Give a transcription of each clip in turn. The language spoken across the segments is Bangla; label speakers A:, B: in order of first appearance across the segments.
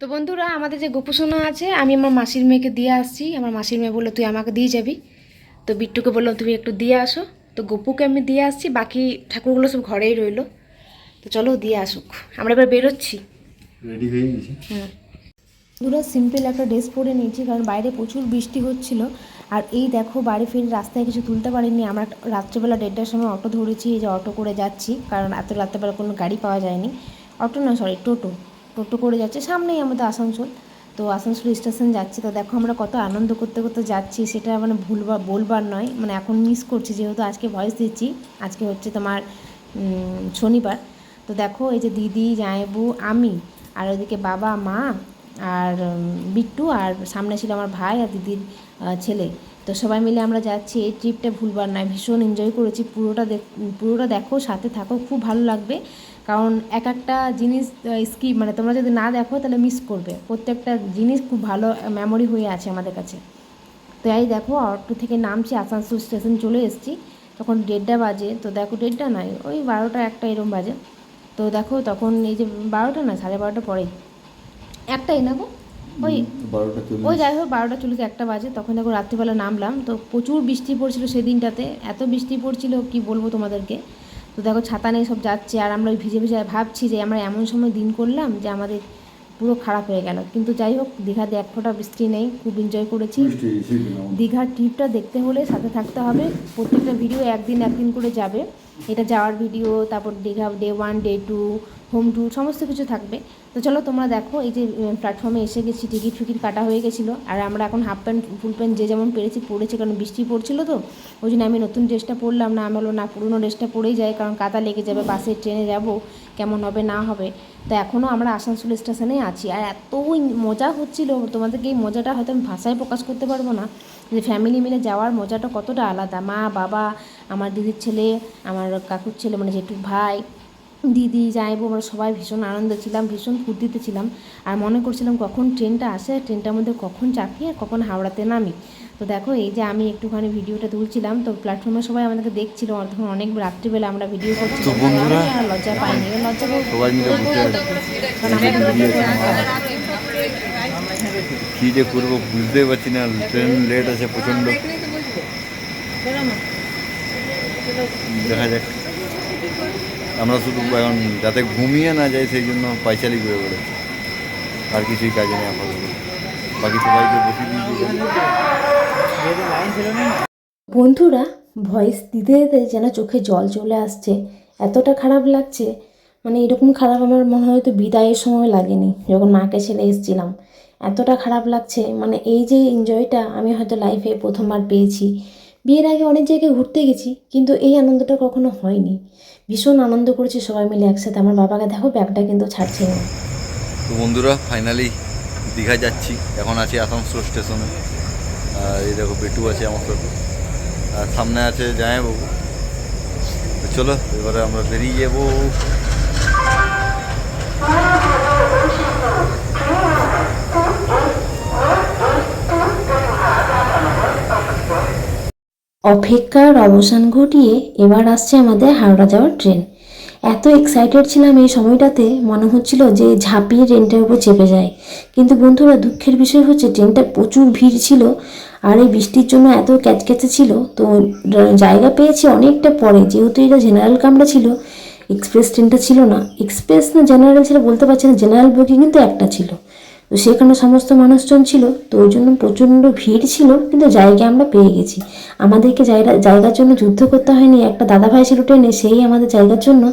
A: তো বন্ধুরা আমাদের যে গোপুসোনা আছে আমি আমার মাসির মেয়েকে দিয়ে আসছি। আমার মাসির মেয়ে বলল তুই আমাকে দিয়ে যাবি। তো বিট্টুকে বললাম তুমি একটু দিয়ে আসো। তো গপুকে আমি দিয়ে আসছি বাকি ঠাকুরগুলো সব ঘরেই রইল। তো চলো দিয়ে আসুক। আমরা এবার বেরোচ্ছি।
B: রেডি হয়ে গেছি।
A: হুম পুরো সিম্পল একটা ড্রেস পরে নিয়েছি কারণ বাইরে প্রচুর বৃষ্টি হচ্ছিল। আর এই দেখো বাড়ি ফিরে রাস্তায় কিছু তুলতে পারিনি। আমরা রাত্রেবেলা দেড়টার সময় অটো ধরেছি এই যে অটো করে যাচ্ছি কারণ এত রাত্রেবেলা কোনো গাড়ি পাওয়া যায়নি। অটো না সরি টোটো। টোটো করে যাচ্ছে, সামনেই আমাদের আসানসোল। তো আসানসোল স্টেশন যাচ্ছি। তো দেখো আমরা কত আনন্দ করতে করতে যাচ্ছি, সেটা মানে ভুলবার বলবার নয়। মানে এখন মিস করছি, যেহেতু আজকে ভয়েস দিচ্ছি, আজকে হচ্ছে তোমার শনিবার। তো দেখো এই যে দিদি জায়েবু আমি, আর ওইদিকে বাবা, মা, আর বিট্টু, আর সামনে ছিল আমার ভাই আর দিদির ছেলে। তো সবাই মিলে আমরা যাচ্ছি। এই ট্রিপটা ভুলবার নয়, ভীষণ এনজয় করেছি। পুরোটা পুরোটা দেখো, সাথে থাকো, খুব ভালো লাগবে। কারণ এক একটা জিনিস স্কিপ মানে তোমরা যদি না দেখো তাহলে মিস করবে। প্রত্যেকটা জিনিস খুব ভালো মেমোরি হয়ে আছে আমাদের কাছে। তো এই দেখো অটো থেকে নামছি আসানসোল স্টেশন চলে এসেছি। তখন দেড়টা বাজে। তো দেখো দেড়টা নয় ওই বারোটা একটা এরম বাজে। তো দেখো তখন এই যে বারোটা না সাড়ে বারোটা পরেই। একটাই না গো? ওই
B: বারোটা
A: ওই যাই হোক বারোটা চল্লিশ একটা বাজে। তখন দেখো রাত্রিবেলা নামলাম। তো প্রচুর বৃষ্টি পড়ছিল সেদিনটাতে। এত বৃষ্টি পড়ছিল কি বলব তোমাদেরকে? তো দেখো ছাতা নেই সব যাচ্ছে আর আমরা ওই ভিজে ভিজে ভাবছি যে আমরা এমন সময় দিন করলাম যে আমাদের পুরো খারাপ হয়ে গেল। কিন্তু যাই হোক দীঘাতে এক ফোঁটা বৃষ্টি নেই খুব এনজয় করেছি। দীঘার ট্রিপটা দেখতে হলে সাথে থাকতে হবে। প্রত্যেকটা ভিডিও একদিন একদিন করে যাবে। এটা যাওয়ার ভিডিও তারপর Digha day one day two home tour সমস্ত কিছু থাকবে। তো চলো তোমরা দেখো, এই যে প্ল্যাটফর্মে এসে গেছি, টিকিট ফিকিট কাটা হয়ে গেছিল। আর আমরা এখন হাফ প্যান্ট ফুল প্যান্ট যে যেমন পেরেছি পরেছি কারণ বৃষ্টি পড়ছিল তো, ওই জন্য আমি নতুন ড্রেসটা পরলাম না। আমি না, পুরনো ড্রেসটা পরেই যাই, কারণ কাদা লেগে যাবে বাসে ট্রেনে যাব, কেমন হবে, না হবে? তো এখনও আমরা আসানসোল স্টেশনেই আছি। আর এত মজা হচ্ছিল, তোমাদেরকে এই মজাটা হয়তো আমি ভাষায় প্রকাশ করতে পারব না। যে ফ্যামিলি মিলে যাওয়ার মজাটা কতটা আলাদা। মা বাবা আমার দিদির ছেলে আমার কাকুর ছেলে মানে জেঠু ভাই দিদি যাইবো আমরা সবাই ভীষণ আনন্দ ছিলাম ভীষণ ফুর্তিতে ছিলাম। আর মনে করছিলাম কখন ট্রেনটা আসে ট্রেনটার মধ্যে কখন চাপি আর কখন হাওড়াতে নামি। তো দেখো এই যে আমি একটুখানি ভিডিওটা তুলছিলাম তো প্ল্যাটফর্মে সবাই আমাদেরকে দেখছিল তখন অনেক রাত্রিবেলা আমরা ভিডিও করছিলাম। লজ্জা পাইনি লজ্জা পাবো।
B: সবাই মিলে বসে আছি
A: কারণ আমরা ভিডিও করছি।
B: কী যে করব বুঝতেই পারছি না ট্রেন লেট আছে প্রচণ্ড দেখা যাক আমরা শুধু এখন যাতে ঘুমিয়ে না যাই সেই জন্য পাইচালি করে বেড়েছি আর কিছুই কাজে নেই আপাতত বাকি সবাইকে দিয়েছি
A: বন্ধুরা, ভয়েস দিতে দিতে যেন চোখে জল চলে আসছে, এতটা খারাপ লাগছে মানে এরকম খারাপ আমার মনে হয় তো বিদায়ের সময় লাগেনি, যখন মাকে ছেড়ে এসেছিলাম। এতটা খারাপ লাগছে। মানে এই যে এনজয়টা আমি হয়তো লাইফে প্রথমবার পেয়েছি। বিয়ের আগে অনেক জায়গায় ঘুরতে গেছি, কিন্তু এই আনন্দটা কখনো হয়নি। ভীষণ আনন্দ করেছি সবাই মিলে একসাথে। আমার বাবাকে দেখো, ব্যাগটা কিন্তু ছাড়ছে না।
B: তো বন্ধুরা ফাইনালি দীঘা যাচ্ছি। এখন আছি আসানসোল স্টেশনে আর এই দেখো বেটু আছে আমার সাথে। আর সামনে আছে জামাইবাবু। চলো, এবারে আমরা বেরিয়ে যাব।
A: অপেক্ষার অবসান ঘটিয়ে এবার আসছে আমাদের হাওড়া যাওয়ার ট্রেন। এত এক্সাইটেড ছিলাম এই সময়টাতে, মনে হচ্ছিল যে ঝাঁপিয়ে ট্রেনটার উপর চেপে যায়। কিন্তু বন্ধুরা, দুঃখের বিষয় হচ্ছে ট্রেনটা প্রচুর ভিড় ছিল আর এই বৃষ্টির জন্য এত ক্যাচক্যাচে ছিল। তো জায়গা পেয়েছি অনেকটা পরে। যেহেতু এটা জেনারেল কামরা ছিল এক্সপ্রেস ট্রেনটা ছিল না। এক্সপ্রেস না জেনারেল সেটা বলতে পারছি না জেনারেল বগি কিন্তু একটা ছিল। তো সেখানে সমস্ত মানুষজন ছিল, তো ওই জন্য প্রচণ্ড ভিড় ছিল, কিন্তু জায়গা আমরা পেয়ে গেছি। আমাদেরকে জায়গা, জায়গার জন্য যুদ্ধ করতে হয়নি, একটা দাদা ভাই ছিল ট্রেনে, সেই আমাদের জায়গার জন্য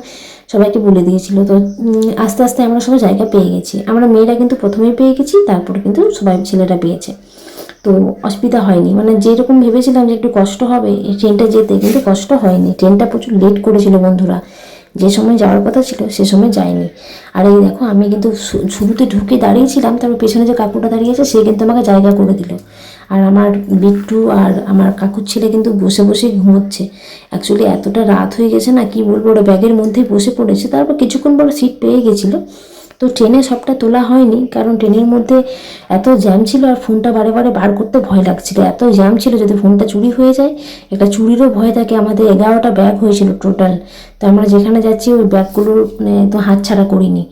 A: সবাইকে বলে দিয়েছিল। তো আস্তে আস্তে আমরা সবাই জায়গা পেয়ে গেছি। আমরা মেয়েরা কিন্তু প্রথমেই পেয়ে গেছি, তারপর কিন্তু সবাই ছেলেরা পেয়েছে। তো অসুবিধা হয়নি। মানে যেরকম ভেবেছিলাম যে একটু কষ্ট হবে ট্রেনটা যেতে কিন্তু কষ্ট হয়নি। ট্রেনটা প্রচুর লেট করেছিল বন্ধুরা। যে সময় যাওয়ার কথা ছিল সে সময় যায়নি। আর এই দেখো, আমি কিন্তু শুরুতে ঢুকে দাঁড়িয়েছিলাম, তারপর পেছনে যে কাকুটা দাঁড়িয়েছে সে কিন্তু আমাকে জায়গা করে দিল। আর আমার বিট্টু আর আমার কাকুর ছেলে কিন্তু বসে বসে ঘুমোচ্ছে। অ্যাকচুয়ালি এতটা রাত হয়ে গেছে না, কি বলব, ওরা ব্যাগের মধ্যে বসে পড়েছে। তারপর কিছুক্ষণ পর সিট পেয়ে গেছিল। তো ট্রেনে সবটা তোলা হয়নি, কারণ ট্রেনের মধ্যে এত জ্যাম ছিল আর ফোনটা বারে বারে বার করতে ভয় লাগছিল। এত জ্যাম ছিল যদি ফোনটা চুরি হয়ে যায়। একটা চুরিরও ভয় থাকে, আমাদের এগারোটা ব্যাগ হয়েছিল টোটাল। তো আমরা যেখানে যাচ্ছি, ওই ব্যাগগুলোর মানে তো হাতছাড়া করিনি।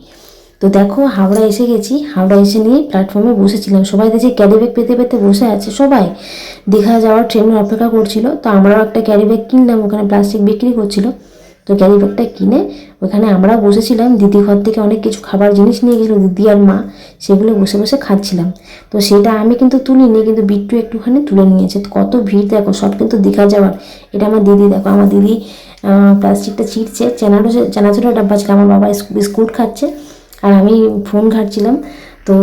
A: তো
C: তো দেখো, হাওড়া এসে গেছি। হাওড়া এসে নিয়ে প্ল্যাটফর্মে বসেছিলাম। সবাই দেখছি ক্যারি ব্যাগ পেতে পেতে বসে আছে সবাই। দীঘা যাওয়ার ট্রেনের অপেক্ষা করছিল। তো আমরাও একটা ক্যারি ব্যাগ কিনলাম, ওখানে প্লাস্টিক বিক্রি করছিল। তো ক্যারি ব্যাগটা কিনে ওখানে আমরা বসেছিলাম। দিদি ঘর থেকে অনেক কিছু খাবার জিনিস নিয়ে গেছিল, দিদি আর মা। সেগুলো বসে বসে খাচ্ছিলাম। তো সেটা আমি কিন্তু তুলিনি, কিন্তু বিট্টু একটুখানি তুলে নিয়েছে। কত ভিড় দেখো, সব কিন্তু দীঘা যাওয়ার। এটা আমার দিদি, দেখো আমার দিদি প্লাস্টিকটা চিটছে চেনারও চেনাচুরের ডাব্বা ছিল। আমার বাবা স্কু- বিস্কুট খাচ্ছে। আর আমি ফোন ঘাটছিলাম। তো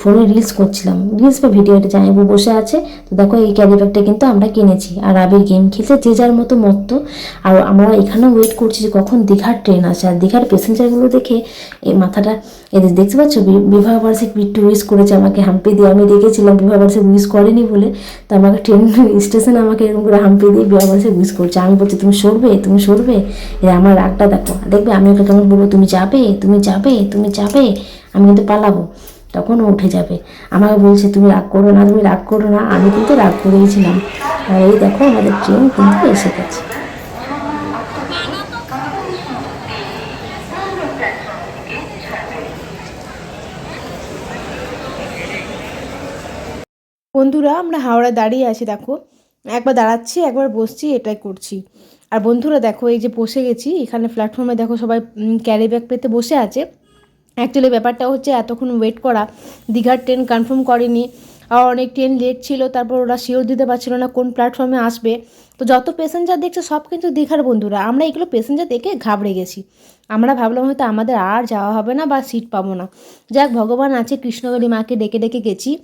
C: ফোনে রিলস করছিলাম। রিলস বা ভিডিও এটা জামাইবু বসে আছে। তো দেখো, এই ক্যারি ব্যাগটা কিন্তু আমরা কিনেছি। আর আবির গেম খেলছে, যে যার মতো মত্ত। আর আমরা এখানেও ওয়েট করছি যে কখন দীঘার ট্রেন আসে। আর দীঘার প্যাসেঞ্জারগুলো দেখে, এই মাথাটা এদের দেখতে পাচ্ছ বিবাহ বার্ষিক বিট্টু উইস করেছে আমাকে, হাম্পি দিয়ে। আমি দেখেছিলাম, বিবাহ বার্ষিক উইস করেনি বলে। তো আমাকে ট্রেন স্টেশনে আমাকে এরকম করে হাম্পি দিয়ে বিবাহ বার্ষিক উইস করছে। আমি বলছি, তুমি সরবে? তুমি সরবে? এ আমার রাগটা দেখো। দেখবে? আমি ওকে কেমন বলব? তুমি যাবে? তুমি যাবে? তুমি যাবে? আমি কিন্তু পালাবো। তখন উঠে যাবে। আমাকে বলছে, তুমি রাগ করো না, তুমি রাগ করো না। আমি কিন্তু রাগ করেইছিলাম। আর এই দেখো, আমাদের ট্রেন কিন্তু এসে গেছে।
A: বন্ধুরা, আমরা হাওড়া দাঁড়িয়ে আছি, দেখো। একবার দাঁড়াচ্ছি, একবার বসছি, এটাই করছি। আর বন্ধুরা, দেখো, এই যে বসে গেছি, এখানে প্ল্যাটফর্মে দেখো, সবাই ক্যারি ব্যাগ পেতে বসে আছে। অ্যাকচুয়ালি ব্যাপারটা হচ্ছে এতক্ষণ ওয়েট করা। দীঘার ট্রেন কনফার্ম করেনি। আর অনেক ট্রেন লেট ছিল, তারপর ওরা শিওর দিতে পারছিল না কোন প্ল্যাটফর্মে আসবে। তো যত প্যাসেঞ্জার দেখছে, সব কিন্তু দীঘার বন্ধুরা। আমরা এগুলো প্যাসেঞ্জার দেখে ঘাবড়ে গেছি। আমরা ভাবলাম হয়তো আমাদের আর যাওয়া হবে না বা সিট পাবো না। যাক, ভগবান আছে কৃষ্ণগরী মাকে ডেকে ডেকে গেছি।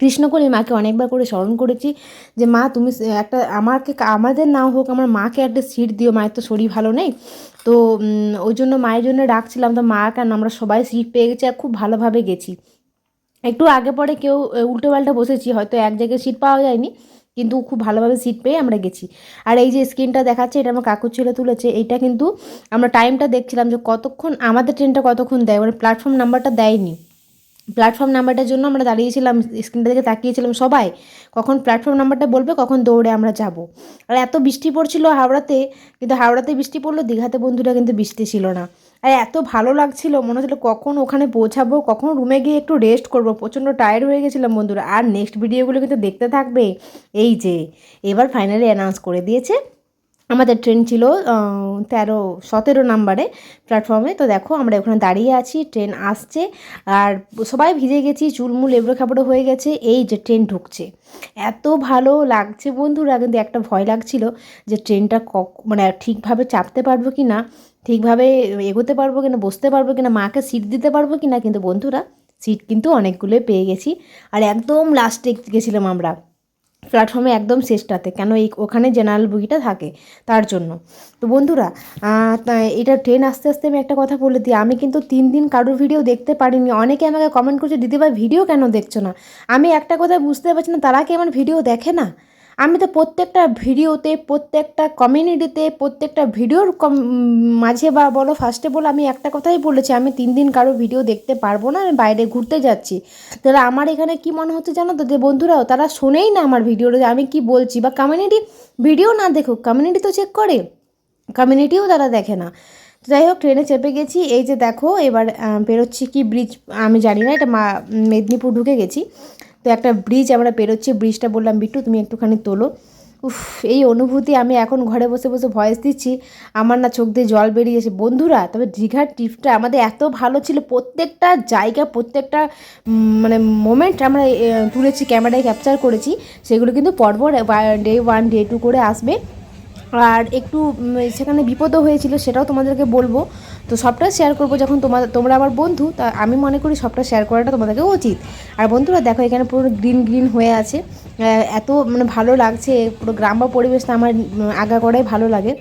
A: কৃষ্ণকলি মাকে অনেকবার করে স্মরণ করেছি যে, মা, তুমি একটা আমাকে, আমাদের নাও হোক, আমার মাকে একটা সিট দিও। মায়ের তো শরীর ভালো নেই। তো ওই জন্য মায়ের জন্য ডাকছিলাম। তো মা, কেন? আমরা সবাই সিট পেয়ে গেছি আর খুব ভালোভাবে গেছি। একটু আগে পরে কেউ উল্টো পাল্টা বসেছি। হয়তো এক জায়গায় সিট পাওয়া যায়নি, কিন্তু খুব ভালোভাবে সিট পেয়ে আমরা গেছি। আর এই যে স্ক্রিনটা দেখাচ্ছে, এটা আমার কাকুর ছেলে তুলেছে। এটা কিন্তু আমরা টাইমটা দেখছিলাম যে কতক্ষণ, আমাদের ট্রেনটা কতক্ষণ দেয়? মানে প্ল্যাটফর্ম নাম্বারটা দেয়নি। প্ল্যাটফর্ম নাম্বারটার জন্য আমরা দাঁড়িয়েছিলাম স্ক্রিনটা দিকে তাকিয়েছিলাম সবাই, কখন প্ল্যাটফর্ম নাম্বারটা বলবে, কখন দৌড়ে আমরা যাব। আর এত বৃষ্টি পড়ছিল হাওড়াতে, কিন্তু হাওড়াতে বৃষ্টি পড়ল, দীঘাতে বন্ধুরা কিন্তু বৃষ্টি ছিল না। আর এত ভালো লাগছিল, মনে হচ্ছিল কখন ওখানে পৌঁছাবো, কখন রুমে গিয়ে একটু রেস্ট করব, প্রচণ্ড টায়ার্ড হয়ে গেছিলাম বন্ধুরা। আর নেক্সট ভিডিওগুলো কিন্তু দেখতে থাকবে, এই যে, এবার ফাইনালি অ্যানাউন্স করে দিয়েছে আমাদের ট্রেন ছিল তেরো, সতেরো নাম্বারে প্ল্যাটফর্মে তো দেখো, আমরা ওখানে দাঁড়িয়ে আছি ট্রেন আসছে। আর সবাই ভিজে গেছি, চুলমুল, এবড়ো খাবড়ো হয়ে গেছে, এই যে ট্রেন ঢুকছে। এত ভালো লাগছে বন্ধুরা, কিন্তু একটা ভয় লাগছিল যে ট্রেনটা কক মানে ঠিকভাবে চাপতে পারব কি না ঠিকভাবে এগোতে পারব কি না বসতে পারব কি না মাকে সিট দিতে পারব কি না কিন্তু বন্ধুরা সিট কিন্তু অনেকগুলোই পেয়ে গেছি। আর একদম লাস্টে গেছিলাম আমরা। প্ল্যাটফর্মে একদম শেষটাতে কেন এই ওখানে জেনারেল বগিটা থাকে, তার জন্য। তো বন্ধুরা এটা ট্রেন আস্তে আস্তে আমি একটা কথা বলে দিই, আমি কিন্তু তিন দিন কারোর ভিডিও দেখতে পারিনি, অনেকে আমাকে কমেন্ট করছে, দিদিভাই ভিডিও কেন দেখছ না? আমি একটা কথা বুঝতে পারছি না, তারা কি আমার ভিডিও দেখে না? আমি তো প্রত্যেকটা ভিডিওতে, প্রত্যেকটা কমিউনিটিতে, প্রত্যেকটা ভিডিওর মাঝে বা বলো ফার্স্টে বলো, আমি একটা কথাই বলেছি, আমি তিন দিন কারও ভিডিও দেখতে পারব না, আমি বাইরে ঘুরতে যাচ্ছি। তাহলে আমার এখানে কি মনে হচ্ছে জানো তো? যে বন্ধুরাও তারা শোনেই না আমার ভিডিওটা আমি কি বলছি? বা কমিউনিটি ভিডিও না দেখুক কমিউনিটি তো চেক করে কমিউনিটিও তারা দেখে না। যাই হোক, ট্রেনে চেপে গেছি, এই যে দেখো, এবার বেরোচ্ছি কি ব্রিজ আমি জানি না, এটা মা, মেদিনীপুর ঢুকে গেছি। তো একটা ব্রিজ আমরা বেরোচ্ছি ব্রিজটা বললাম, বিট্টু, তুমি একটুখানি তোলো। উফ, এই অনুভূতি আমি এখন ঘরে বসে বসে ভয়েস দিচ্ছি। আমার না চোখ দিয়ে জল বেরিয়েছে। বন্ধুরা, তবে দীঘার ট্রিপটা আমাদের এত ভালো ছিল। প্রত্যেকটা জায়গা, প্রত্যেকটা মানে মোমেন্ট আমরা তুলেছি ক্যামেরায় ক্যাপচার করেছি। সেগুলো কিন্তু পরপর ডে ওয়ান ডে টু করে আসবে। আর একটু সেখানে বিপদও হয়েছিল, সেটাও তোমাদেরকে বলব। তো সবটা শেয়ার করব যখন তোমাদের তোমরা আমার বন্ধু, তা আমি মনে করি সবটা শেয়ার করাটা তোমাদেরকে উচিত। আর বন্ধুরা, দেখো এখানে পুরো গ্রিন গ্রিন হয়ে আছে। এত মানে ভালো লাগছে, পুরো গ্রাম বা পরিবেশটা আমার আগা আগাগোড়াই ভালো লাগে।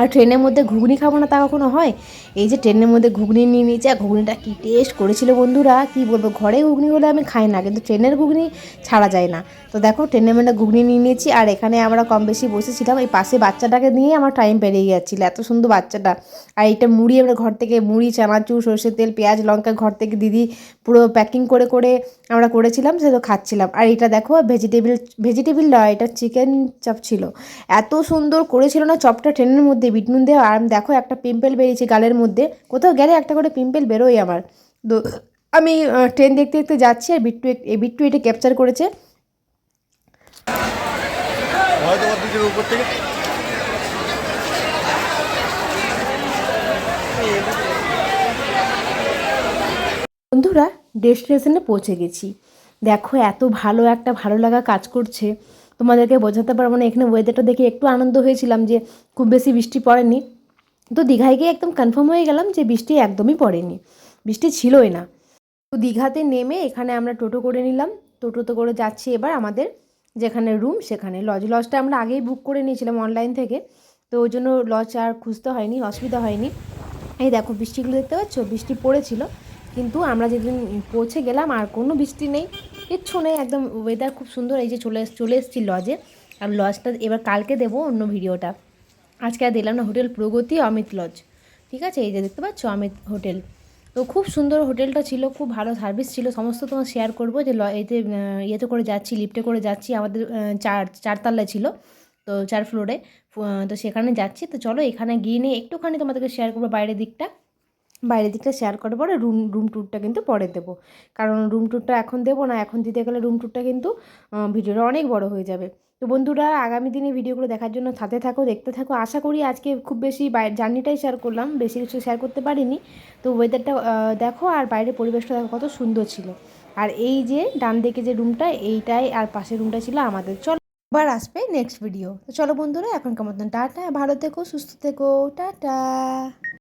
A: আর ট্রেনের মধ্যে ঘুগনি খাব না তা কখনো হয়? এই যে ট্রেনের মধ্যে ঘুগনি নিয়ে নিয়েছে, আর ঘুগনিটা কী টেস্ট করেছিল বন্ধুরা? কি বলব, ঘরে ঘুগনি হলে আমি খাই না, কিন্তু ট্রেনের ঘুগনি ছাড়া যায় না। তো দেখো, ট্রেনের মধ্যে ঘুগনি নিয়ে নিয়েছি, আর এখানে আমরা কম বেশি বসেছিলাম, এই পাশে বাচ্চাটাকে নিয়ে আমার টাইম পেরিয়ে যাচ্ছিল এত সুন্দর বাচ্চাটা। আর এটা মুড়ি, আমরা ঘর থেকে মুড়ি, চানাচুর, সর্ষের তেল, পেঁয়াজ, লঙ্কা, ঘর থেকে দিদি পুরো প্যাকিং করে করে আমরা করেছিলাম সেটা খাচ্ছিলাম। আর এটা দেখো ভেজিটেবিল ভেজিটেবিল নয়, এটা চিকেন চপ ছিল। এত সুন্দর করেছিল না, চপটা ট্রেনের মধ্যে মধ্যে বিট নুন দেওয়া আর আমি দেখো একটা পিম্পল বেরিয়েছে গালের মধ্যে। কোথাও গেলে একটা করে পিম্পল বেরোয় আমার। তো আমি ট্রেন দেখতে দেখতে যাচ্ছি আর বিট্টু বিট্টু এটা ক্যাপচার করেছে।
B: উপর থেকে।
A: বন্ধুরা ডেস্টিনেশনে পৌঁছে গেছি। দেখো এত ভালো একটা ভালো লাগা কাজ করছে। তোমাদেরকে বোঝাতে পারব না। এখানে ওয়েদারটা দেখে একটু আনন্দ হয়েছিলাম যে খুব বেশি বৃষ্টি পড়েনি। তো দীঘায় গিয়ে একদম কনফার্ম হয়ে গেলাম যে বৃষ্টি একদমই পড়েনি। বৃষ্টি ছিলই না। তো দীঘাতে নেমে এখানে আমরা টোটো করে নিলাম। টোটোতে করে যাচ্ছি এবার আমাদের যেখানে রুম সেখানে লজ লজটা আমরা আগেই বুক করে নিয়েছিলাম অনলাইন থেকে। তো ওই জন্য লজ আর খুঁজতে হয়নি, অসুবিধা হয়নি। এই দেখো, বৃষ্টিগুলো দেখতে পাচ্ছ? বৃষ্টি পড়েছিল। কিন্তু আমরা যেদিন পৌঁছে গেলাম, আর কোনো বৃষ্টি নেই। কিচ্ছু নেই, একদম ওয়েদার খুব সুন্দর, এই যে চলে চলে এসেছি লজে আর লজটা এবার কালকে দেবো অন্য ভিডিওটা আজকে আর দিলাম না হোটেল প্রগতি অমিত লজ ঠিক আছে? এই যে দেখতে পাচ্ছ, অমিত হোটেল তো খুব সুন্দর হোটেলটা ছিল, খুব ভালো সার্ভিস ছিল। সমস্ত তোমার শেয়ার করব যে এতে ইয়েতে করে যাচ্ছি লিফটে করে যাচ্ছি। আমাদের চার, চারতলায় ছিল, তো চার ফ্লোরে তো সেখানে যাচ্ছি। তো চলো এখানে গিয়ে নিয়ে একটুখানি তোমাদেরকে শেয়ার করব বাইরের দিকটা। বাইরের দিকটা শেয়ার করার পরে রুম রুম ট্যুরটা কিন্তু পরে দেবো। কারণ রুম ট্যুরটা এখন দেবো না, এখন দিতে গেলে রুম ট্যুরটা কিন্তু ভিডিওটা অনেক বড় হয়ে যাবে। তো বন্ধুরা, আগামী দিনে ভিডিওগুলো দেখার জন্য সাথে থাকো, দেখতে থাকো। আশা করি আজকে খুব বেশি জার্নিটাই শেয়ার করলাম, বেশি কিছু শেয়ার করতে পারিনি। তো ওয়েদারটা দেখো আর বাইরের পরিবেশটা দেখো কত সুন্দর ছিল। আর এই যে ডান দিকে যে রুমটা এইটাই আর পাশের রুমটা ছিল আমাদের। চলো আবার আসবে নেক্সট ভিডিও তো চলো বন্ধুরা, এখনকার মতন টাটা, ভালো থেকো, সুস্থ থেকো, টাটা।